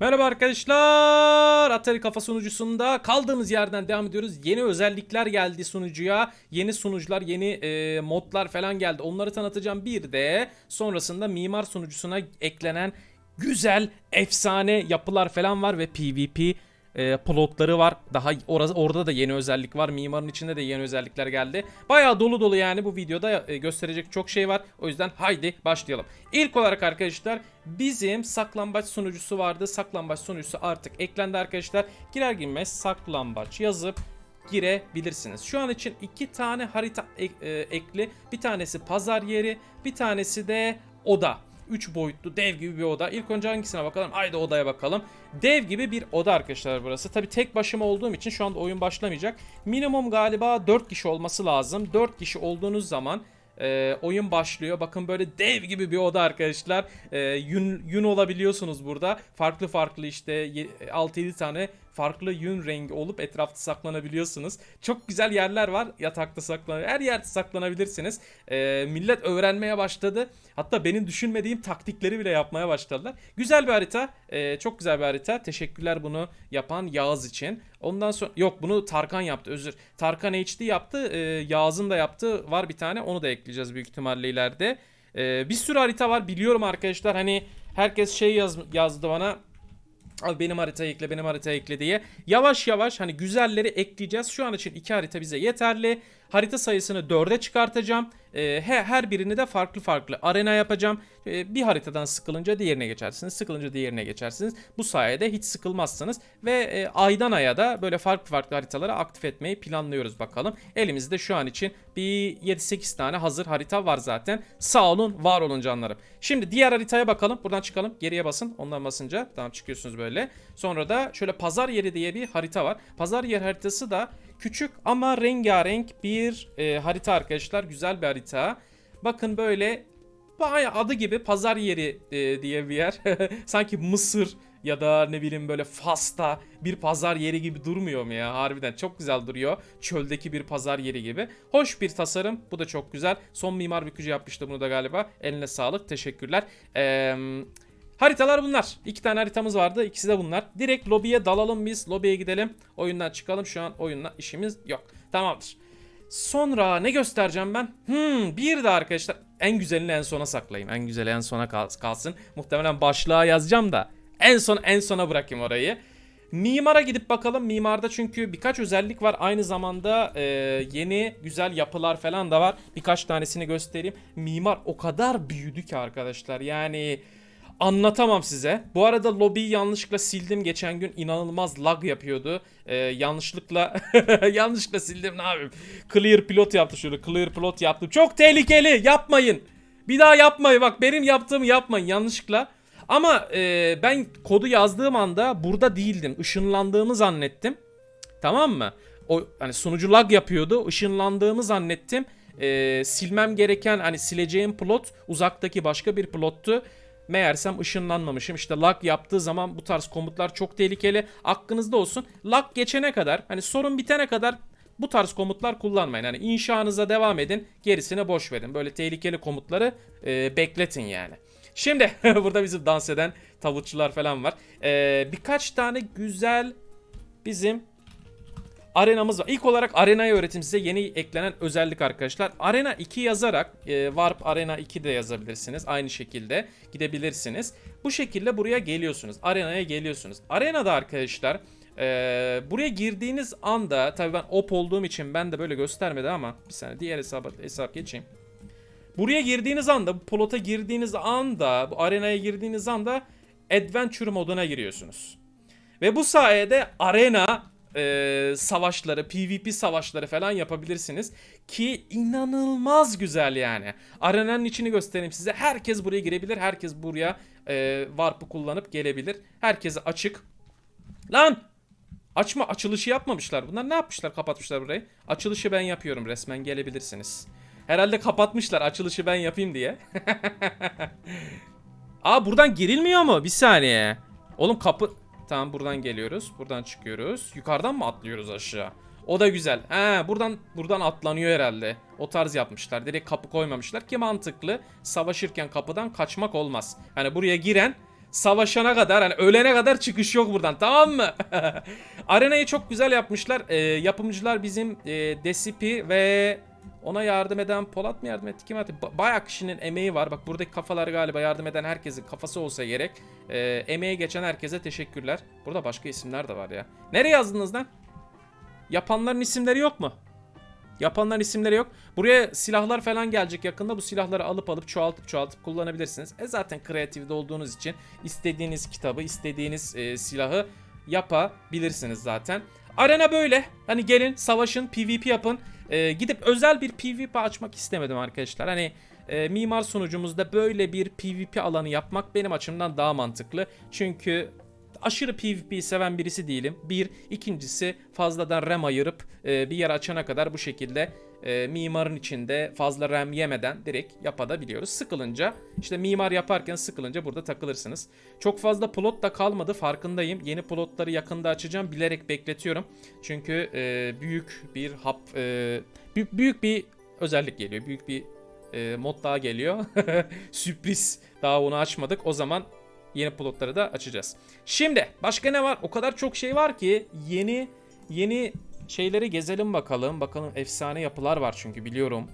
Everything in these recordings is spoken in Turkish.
Merhaba arkadaşlar. Atari Kafa sunucusunda kaldığımız yerden devam ediyoruz. Yeni özellikler geldi sunucuya. Yeni sunucular, yeni e, modlar falan geldi. Onları tanıtacağım. Bir de sonrasında mimar sunucusuna eklenen güzel, efsane yapılar falan var ve PvP e, plotları var. Daha orası, orada da yeni özellik var. Mimarın içinde de yeni özellikler geldi. Bayağı dolu dolu yani bu videoda e, gösterecek çok şey var. O yüzden haydi başlayalım. İlk olarak arkadaşlar bizim saklambaç sunucusu vardı. Saklambaç sunucusu artık eklendi arkadaşlar. Girer girmez saklambaç yazıp girebilirsiniz. Şu an için iki tane harita ek- e, ekli. Bir tanesi pazar yeri, bir tanesi de oda. 3 boyutlu dev gibi bir oda. İlk önce hangisine bakalım? Haydi odaya bakalım. Dev gibi bir oda arkadaşlar burası. Tabi tek başıma olduğum için şu anda oyun başlamayacak. Minimum galiba 4 kişi olması lazım. 4 kişi olduğunuz zaman e, oyun başlıyor. Bakın böyle dev gibi bir oda arkadaşlar. E, yün, yün olabiliyorsunuz burada. Farklı farklı işte ye- 6-7 tane farklı yün rengi olup etrafta saklanabiliyorsunuz. Çok güzel yerler var. Yatakta saklan, her yerde saklanabilirsiniz. E, millet öğrenmeye başladı. Hatta benim düşünmediğim taktikleri bile yapmaya başladılar. Güzel bir harita. E, çok güzel bir harita. Teşekkürler bunu yapan Yağız için. Ondan sonra yok bunu Tarkan yaptı özür. Tarkan HD yaptı. E, Yağız'ın da yaptığı var bir tane. Onu da ekleyeceğiz büyük ihtimalle ileride. E, bir sürü harita var biliyorum arkadaşlar. Hani herkes şey yaz, yazdı bana. Abi benim haritayı ekle benim haritayı ekle diye. Yavaş yavaş hani güzelleri ekleyeceğiz. Şu an için iki harita bize yeterli. Harita sayısını 4'e çıkartacağım. Ee, he- her birini de farklı farklı arena yapacağım. Ee, bir haritadan sıkılınca diğerine geçersiniz. Sıkılınca diğerine geçersiniz. Bu sayede hiç sıkılmazsınız. Ve e, aydan aya da böyle farklı farklı haritaları aktif etmeyi planlıyoruz bakalım. Elimizde şu an için bir 7-8 tane hazır harita var zaten. Sağ olun var olun canlarım. Şimdi diğer haritaya bakalım. Buradan çıkalım. Geriye basın. Ondan basınca tamam çıkıyorsunuz böyle. Sonra da şöyle pazar yeri diye bir harita var. Pazar yer haritası da küçük ama rengarenk bir e, harita arkadaşlar. Güzel bir harita. Bakın böyle adı gibi pazar yeri e, diye bir yer. Sanki Mısır ya da ne bileyim böyle Fas'ta bir pazar yeri gibi durmuyor mu ya? Harbiden çok güzel duruyor. Çöldeki bir pazar yeri gibi. Hoş bir tasarım. Bu da çok güzel. Son mimar bükücü yapmıştı bunu da galiba. Eline sağlık. Teşekkürler. Eee... Haritalar bunlar. İki tane haritamız vardı. İkisi de bunlar. Direkt lobiye dalalım biz. Lobiye gidelim. Oyundan çıkalım. Şu an oyunla işimiz yok. Tamamdır. Sonra ne göstereceğim ben? Hmm, bir de arkadaşlar en güzelini en sona saklayayım. En güzeli en sona kal- kalsın. Muhtemelen başlığa yazacağım da en son en sona bırakayım orayı. Mimara gidip bakalım. Mimarda çünkü birkaç özellik var. Aynı zamanda e, yeni güzel yapılar falan da var. Birkaç tanesini göstereyim. Mimar o kadar büyüdü ki arkadaşlar. Yani anlatamam size. Bu arada lobiyi yanlışlıkla sildim geçen gün. inanılmaz lag yapıyordu. Ee, yanlışlıkla yanlışlıkla sildim ne yapayım. Clear pilot yaptı şöyle. Clear pilot yaptım. Çok tehlikeli. Yapmayın. Bir daha yapmayın. Bak benim yaptığımı yapmayın yanlışlıkla. Ama e, ben kodu yazdığım anda burada değildim. Işınlandığımı zannettim. Tamam mı? O hani sunucu lag yapıyordu. Işınlandığımı zannettim. Ee, silmem gereken hani sileceğim plot uzaktaki başka bir plottu. Meğersem ışınlanmamışım. İşte lag yaptığı zaman bu tarz komutlar çok tehlikeli. Aklınızda olsun. Lag geçene kadar hani sorun bitene kadar bu tarz komutlar kullanmayın. Hani inşanıza devam edin. Gerisini boş verin. Böyle tehlikeli komutları e, bekletin yani. Şimdi burada bizim dans eden tavukçular falan var. Ee, birkaç tane güzel bizim arenamız var. İlk olarak arenayı öğreteyim size yeni eklenen özellik arkadaşlar. Arena 2 yazarak e, Warp Arena 2 de yazabilirsiniz. Aynı şekilde gidebilirsiniz. Bu şekilde buraya geliyorsunuz. Arenaya geliyorsunuz. Arenada arkadaşlar e, buraya girdiğiniz anda tabii ben op olduğum için ben de böyle göstermedi ama bir saniye diğer hesaba hesap geçeyim. Buraya girdiğiniz anda, bu plota girdiğiniz anda, bu arenaya girdiğiniz anda adventure moduna giriyorsunuz. Ve bu sayede arena e, savaşları, PvP savaşları falan yapabilirsiniz. Ki inanılmaz güzel yani. Arenanın içini göstereyim size. Herkes buraya girebilir. Herkes buraya e, Warp'ı kullanıp gelebilir. Herkese açık. Lan! Açma açılışı yapmamışlar. Bunlar ne yapmışlar kapatmışlar burayı. Açılışı ben yapıyorum resmen gelebilirsiniz. Herhalde kapatmışlar açılışı ben yapayım diye. Aa buradan girilmiyor mu? Bir saniye. Oğlum kapı... Tamam buradan geliyoruz. Buradan çıkıyoruz. Yukarıdan mı atlıyoruz aşağı? O da güzel. He buradan buradan atlanıyor herhalde. O tarz yapmışlar. Direkt kapı koymamışlar ki mantıklı. Savaşırken kapıdan kaçmak olmaz. Hani buraya giren savaşana kadar hani ölene kadar çıkış yok buradan tamam mı? Arenayı çok güzel yapmışlar. Ee, yapımcılar bizim e, Desipi ve ona yardım eden Polat mı yardım etti kim etti? Ba- bayağı kişinin emeği var. Bak buradaki kafalar galiba yardım eden herkesin kafası olsa gerek. Ee, emeği geçen herkese teşekkürler. Burada başka isimler de var ya. Nereye yazdınız lan? Yapanların isimleri yok mu? Yapanların isimleri yok. Buraya silahlar falan gelecek yakında. Bu silahları alıp alıp çoğaltıp çoğaltıp kullanabilirsiniz. E zaten kreatifde olduğunuz için istediğiniz kitabı, istediğiniz e, silahı yapabilirsiniz zaten. Arena böyle. Hani gelin savaşın, PvP yapın. E, gidip özel bir PvP açmak istemedim arkadaşlar. Hani e, mimar sunucumuzda böyle bir PvP alanı yapmak benim açımdan daha mantıklı. Çünkü aşırı PvP seven birisi değilim. Bir. ikincisi fazladan RAM ayırıp e, bir yer açana kadar bu şekilde e, mimarın içinde fazla RAM yemeden direkt yapabiliyoruz. Sıkılınca işte mimar yaparken sıkılınca burada takılırsınız. Çok fazla plot da kalmadı farkındayım. Yeni plotları yakında açacağım. Bilerek bekletiyorum. Çünkü e, büyük bir hap e, büyük, büyük bir özellik geliyor. Büyük bir e, mod daha geliyor. Sürpriz. Daha onu açmadık. O zaman yeni plotları da açacağız. Şimdi başka ne var? O kadar çok şey var ki yeni yeni şeyleri gezelim bakalım. Bakalım efsane yapılar var çünkü biliyorum.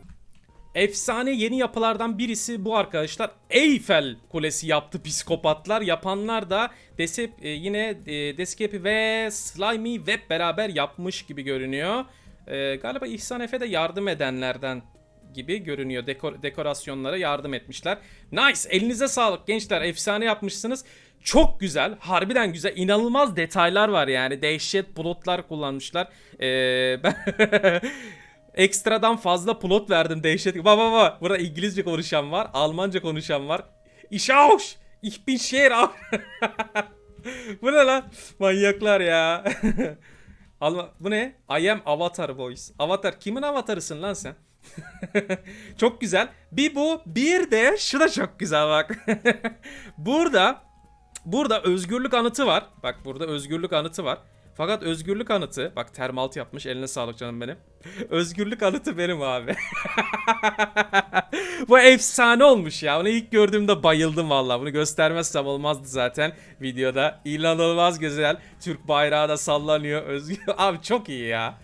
Efsane yeni yapılardan birisi bu arkadaşlar. Eyfel Kulesi yaptı psikopatlar. Yapanlar da Desep yine e, Descape ve Slimy Web beraber yapmış gibi görünüyor. E, galiba İhsan Efe de yardım edenlerden gibi görünüyor. Dekor, dekorasyonlara yardım etmişler. Nice. Elinize sağlık gençler. Efsane yapmışsınız. Çok güzel. Harbiden güzel. İnanılmaz detaylar var yani. Dehşet bulutlar kullanmışlar. Ee, ben ekstradan fazla plot verdim dehşet. Baba baba. Burada İngilizce konuşan var. Almanca konuşan var. İşauş. Ich bin Scherer. Bu ne lan? Manyaklar ya. Alma, bu ne? I am Avatar Boys. Avatar kimin avatarısın lan sen? çok güzel. Bir bu, bir de şu da çok güzel bak. burada burada özgürlük anıtı var. Bak burada özgürlük anıtı var. Fakat özgürlük anıtı, bak termalt yapmış eline sağlık canım benim. özgürlük anıtı benim abi. Bu efsane olmuş ya. Onu ilk gördüğümde bayıldım valla. Bunu göstermezsem olmazdı zaten videoda. İnanılmaz güzel. Türk bayrağı da sallanıyor. Özgür. Abi çok iyi ya.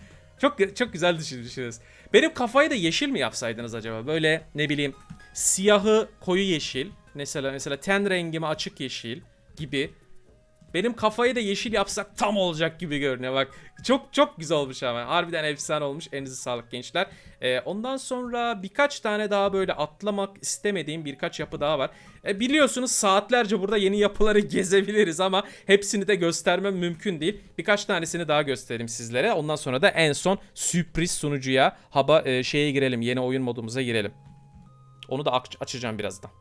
Çok çok güzel düşünmüşsünüz. Benim kafayı da yeşil mi yapsaydınız acaba? Böyle ne bileyim siyahı koyu yeşil. Mesela mesela ten rengimi açık yeşil gibi. Benim kafayı da yeşil yapsak tam olacak gibi görünüyor bak. Çok çok güzel olmuş ama. Harbiden efsane olmuş. Elinize sağlık gençler. Ee, ondan sonra birkaç tane daha böyle atlamak istemediğim birkaç yapı daha var. E, biliyorsunuz saatlerce burada yeni yapıları gezebiliriz ama hepsini de göstermem mümkün değil. Birkaç tanesini daha göstereyim sizlere. Ondan sonra da en son sürpriz sunucuya haba e, şeye girelim. Yeni oyun modumuza girelim. Onu da aç- açacağım birazdan.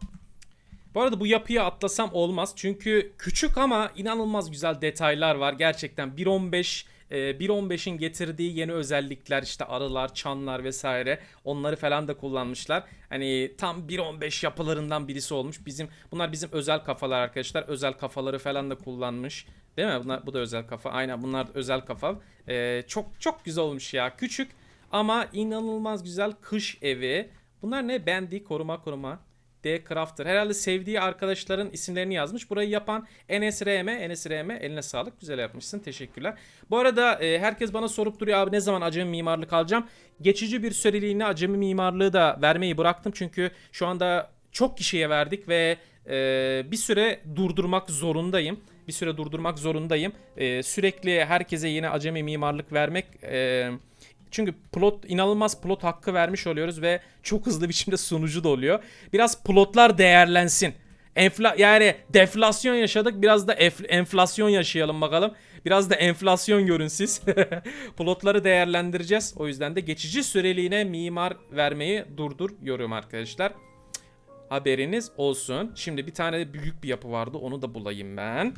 Bu arada bu yapıya atlasam olmaz. Çünkü küçük ama inanılmaz güzel detaylar var. Gerçekten 1.15 e, 1.15'in getirdiği yeni özellikler işte arılar, çanlar vesaire onları falan da kullanmışlar. Hani tam 1.15 yapılarından birisi olmuş. Bizim bunlar bizim özel kafalar arkadaşlar. Özel kafaları falan da kullanmış. Değil mi? Bunlar, bu da özel kafa. Aynen bunlar özel kafa. E, çok çok güzel olmuş ya. Küçük ama inanılmaz güzel kış evi. Bunlar ne? Bendi, koruma koruma. D. Crafter. Herhalde sevdiği arkadaşların isimlerini yazmış. Burayı yapan NSRM. NSRM eline sağlık. Güzel yapmışsın. Teşekkürler. Bu arada e, herkes bana sorup duruyor abi ne zaman acemi mimarlık alacağım. Geçici bir süreliğine acemi mimarlığı da vermeyi bıraktım. Çünkü şu anda çok kişiye verdik ve e, bir süre durdurmak zorundayım. Bir süre durdurmak zorundayım. E, sürekli herkese yine acemi mimarlık vermek... E, çünkü plot inanılmaz plot hakkı vermiş oluyoruz ve çok hızlı biçimde sunucu da oluyor. Biraz plotlar değerlensin. Enfla yani deflasyon yaşadık. Biraz da enflasyon yaşayalım bakalım. Biraz da enflasyon görün siz. Plotları değerlendireceğiz. O yüzden de geçici süreliğine mimar vermeyi durduruyorum arkadaşlar. Haberiniz olsun. Şimdi bir tane de büyük bir yapı vardı. Onu da bulayım ben.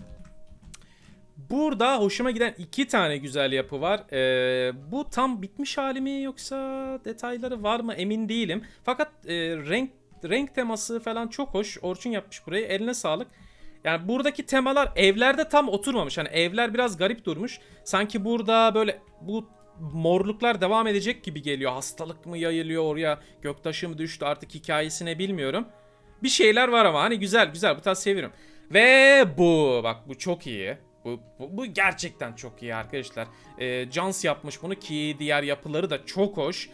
Burada hoşuma giden iki tane güzel yapı var. Ee, bu tam bitmiş hali mi yoksa detayları var mı emin değilim. Fakat e, renk renk teması falan çok hoş. Orçun yapmış burayı. Eline sağlık. Yani buradaki temalar evlerde tam oturmamış. Hani evler biraz garip durmuş. Sanki burada böyle bu morluklar devam edecek gibi geliyor. Hastalık mı yayılıyor oraya? Göktaşı mı düştü? Artık hikayesine bilmiyorum. Bir şeyler var ama hani güzel güzel bu tarz seviyorum. Ve bu. Bak bu çok iyi. Bu, bu, bu gerçekten çok iyi arkadaşlar. Ee, Jans yapmış bunu ki diğer yapıları da çok hoş.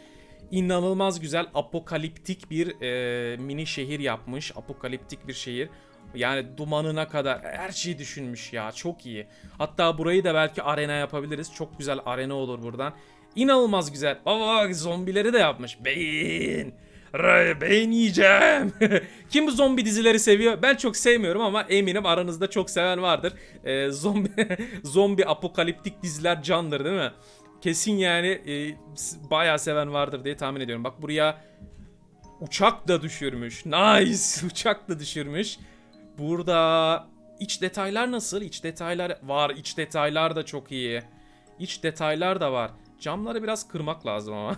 İnanılmaz güzel apokaliptik bir e, mini şehir yapmış. Apokaliptik bir şehir. Yani dumanına kadar her şeyi düşünmüş ya. Çok iyi. Hatta burayı da belki arena yapabiliriz. Çok güzel arena olur buradan. İnanılmaz güzel. Baba zombileri de yapmış. Beyin. Beyin. Kim bu zombi dizileri seviyor? Ben çok sevmiyorum ama eminim aranızda çok seven vardır. Ee, zombi zombi apokaliptik diziler candır değil mi? Kesin yani e, bayağı seven vardır diye tahmin ediyorum. Bak buraya uçak da düşürmüş. Nice. Uçak da düşürmüş. Burada iç detaylar nasıl? İç detaylar var. İç detaylar da çok iyi. İç detaylar da var. Camları biraz kırmak lazım ama.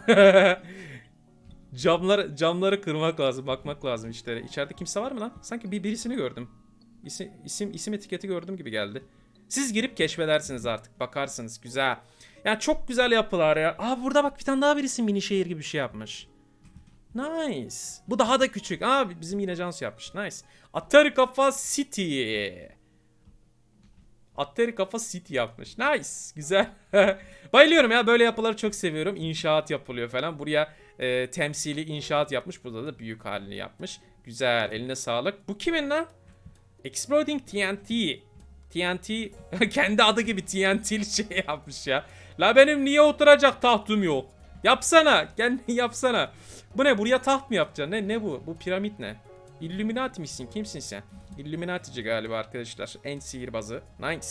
Camları camları kırmak lazım, bakmak lazım işte. İçeride kimse var mı lan? Sanki bir birisini gördüm. İsim isim isim etiketi gördüm gibi geldi. Siz girip keşfedersiniz artık. Bakarsınız. Güzel. Yani çok güzel yapılar ya. Aa burada bak bir tane daha birisi mini şehir gibi bir şey yapmış. Nice. Bu daha da küçük. Aa bizim yine Cansu yapmış. Nice. Atari Kafa City. Atari Kafa City yapmış. Nice. Güzel. Bayılıyorum ya. Böyle yapıları çok seviyorum. İnşaat yapılıyor falan. Buraya e, temsili inşaat yapmış. Burada da büyük halini yapmış. Güzel. Eline sağlık. Bu kimin lan? Exploding TNT. TNT kendi adı gibi TNT'li şey yapmış ya. La benim niye oturacak tahtım yok? Yapsana. Kendi yapsana. Bu ne? Buraya taht mı yapacaksın? Ne ne bu? Bu piramit ne? Illuminati misin? Kimsin sen? Illuminatici galiba arkadaşlar. En sihirbazı. Nice.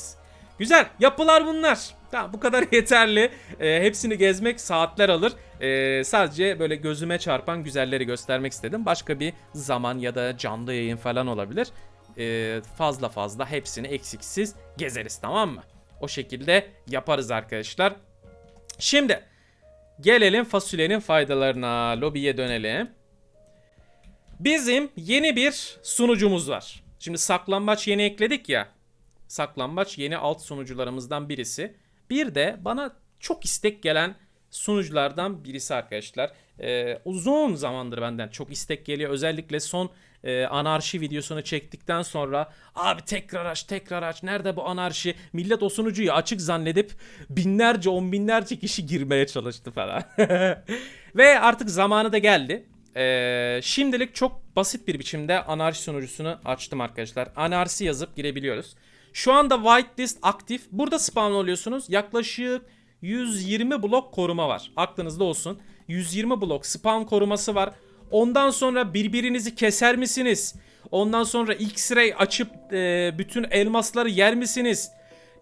Güzel. Yapılar bunlar. Tamam bu kadar yeterli. Ee, hepsini gezmek saatler alır. Ee, sadece böyle gözüme çarpan güzelleri göstermek istedim. Başka bir zaman ya da canlı yayın falan olabilir. Ee, fazla fazla hepsini eksiksiz gezeriz tamam mı? O şekilde yaparız arkadaşlar. Şimdi gelelim fasulyenin faydalarına. Lobiye dönelim. Bizim yeni bir sunucumuz var. Şimdi saklambaç yeni ekledik ya. Saklambaç yeni alt sunucularımızdan birisi. Bir de bana çok istek gelen sunuculardan birisi arkadaşlar. Ee, uzun zamandır benden çok istek geliyor. Özellikle son e, anarşi videosunu çektikten sonra abi tekrar aç tekrar aç nerede bu anarşi? Millet o sunucuyu açık zannedip binlerce on binlerce kişi girmeye çalıştı falan. Ve artık zamanı da geldi. Ee, şimdilik çok basit bir biçimde anarşi sunucusunu açtım arkadaşlar. Anarşi yazıp girebiliyoruz. Şu anda whitelist aktif. Burada spawn oluyorsunuz. Yaklaşık 120 blok koruma var. Aklınızda olsun. 120 blok spawn koruması var. Ondan sonra birbirinizi keser misiniz? Ondan sonra X-ray açıp e, bütün elmasları yer misiniz?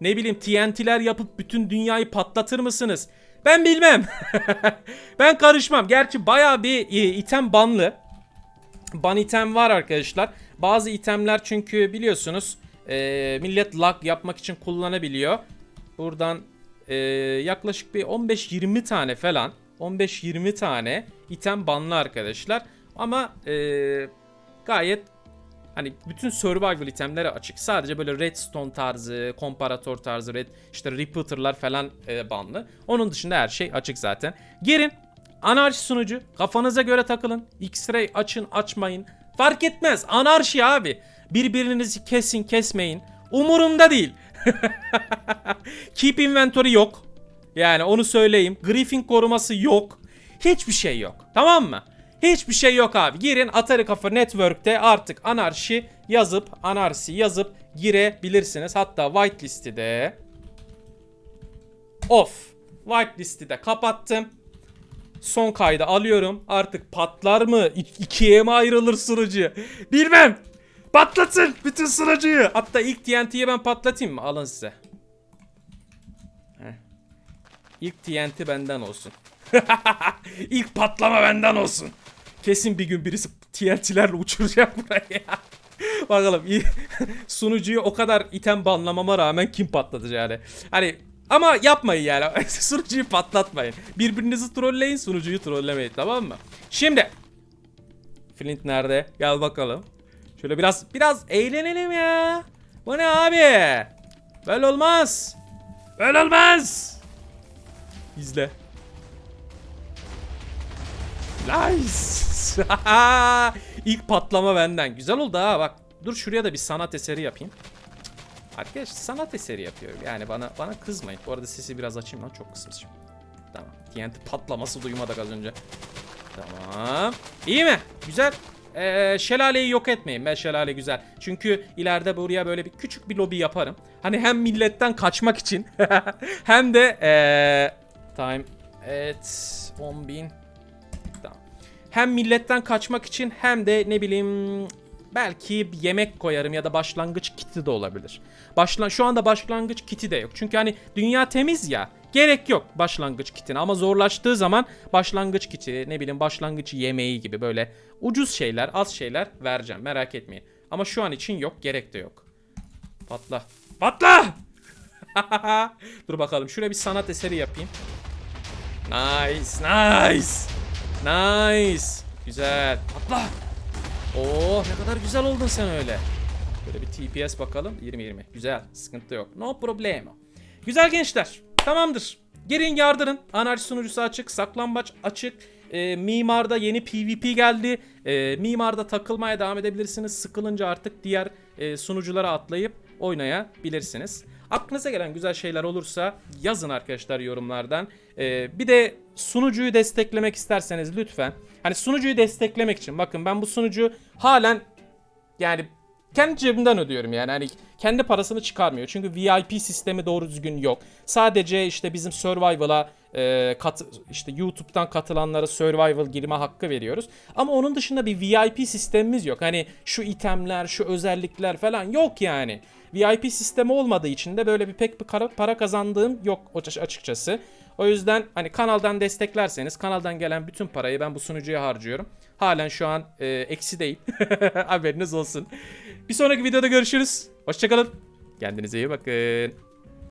Ne bileyim TNT'ler yapıp bütün dünyayı patlatır mısınız? Ben bilmem. ben karışmam. Gerçi baya bir e, item banlı. Ban item var arkadaşlar. Bazı itemler çünkü biliyorsunuz e, millet lag yapmak için kullanabiliyor. Buradan e, yaklaşık bir 15-20 tane falan 15-20 tane item banlı arkadaşlar. Ama e, gayet hani bütün survival itemleri açık. Sadece böyle redstone tarzı, komparator tarzı, red işte repeater'lar falan e, banlı. Onun dışında her şey açık zaten. Girin. Anarşi sunucu. Kafanıza göre takılın. X-ray açın, açmayın. Fark etmez. Anarşi abi. Birbirinizi kesin, kesmeyin. Umurumda değil. Keep inventory yok. Yani onu söyleyeyim. Griffin koruması yok. Hiçbir şey yok. Tamam mı? Hiçbir şey yok abi. Girin Atari Kafa Network'te artık anarşi yazıp anarşi yazıp girebilirsiniz. Hatta whitelist'i de off. Whitelist'i de kapattım. Son kaydı alıyorum. Artık patlar mı? İ- ikiye mi ayrılır sunucu? Bilmem. Patlatın bütün sunucuyu. Hatta ilk TNT'yi ben patlatayım mı? Alın size. Heh. İlk TNT benden olsun. İlk patlama benden olsun. Kesin bir gün birisi TNT'lerle uçuracak buraya. Bakalım sunucuyu o kadar item banlamama rağmen kim patlatacak yani. Hani ama yapmayın yani. sunucuyu patlatmayın. Birbirinizi trolleyin, sunucuyu trollemeyin tamam mı? Şimdi Flint nerede? Gel bakalım. Şöyle biraz biraz eğlenelim ya. Bu ne abi? Böyle olmaz. Böyle olmaz. İzle. Nice. İlk patlama benden. Güzel oldu ha bak. Dur şuraya da bir sanat eseri yapayım. Arkadaş sanat eseri yapıyorum. Yani bana bana kızmayın. Bu arada sesi biraz açayım lan çok kısmışım. Tamam. TNT patlaması duymadık az önce. Tamam. İyi mi? Güzel. Ee, şelaleyi yok etmeyin. Ben şelale güzel. Çünkü ileride buraya böyle bir küçük bir lobi yaparım. Hani hem milletten kaçmak için hem de ee, time evet 10.000 Tamam. Hem milletten kaçmak için hem de ne bileyim belki bir yemek koyarım ya da başlangıç kiti de olabilir. Başlan şu anda başlangıç kiti de yok. Çünkü hani dünya temiz ya. Gerek yok başlangıç kitine ama zorlaştığı zaman başlangıç kiti, ne bileyim başlangıç yemeği gibi böyle ucuz şeyler, az şeyler vereceğim. Merak etmeyin. Ama şu an için yok, gerek de yok. Patla. Patla! Dur bakalım şuraya bir sanat eseri yapayım. Nice, nice. Nice. Güzel. Patla. Oo ne kadar güzel oldun sen öyle. Böyle bir TPS bakalım. 20-20. Güzel. Sıkıntı yok. No problemo. Güzel gençler. Tamamdır. Girin yardırın. Anarşi sunucusu açık. Saklambaç açık. Ee, Mimar'da yeni PvP geldi. Ee, Mimar'da takılmaya devam edebilirsiniz. Sıkılınca artık diğer e, sunuculara atlayıp oynayabilirsiniz. Aklınıza gelen güzel şeyler olursa yazın arkadaşlar yorumlardan. Ee, bir de sunucuyu desteklemek isterseniz lütfen. Hani sunucuyu desteklemek için bakın ben bu sunucu halen yani kendi cebimden ödüyorum yani hani kendi parasını çıkarmıyor. Çünkü VIP sistemi doğru düzgün yok. Sadece işte bizim Survival'a e, kat, işte YouTube'dan katılanlara Survival girme hakkı veriyoruz. Ama onun dışında bir VIP sistemimiz yok. Hani şu itemler, şu özellikler falan yok yani. VIP sistemi olmadığı için de böyle bir pek bir para kazandığım yok açıkçası. O yüzden hani kanaldan desteklerseniz kanaldan gelen bütün parayı ben bu sunucuya harcıyorum. Halen şu an e, eksi değil. Haberiniz olsun. Bir sonraki videoda görüşürüz. Hoşçakalın. Kendinize iyi bakın.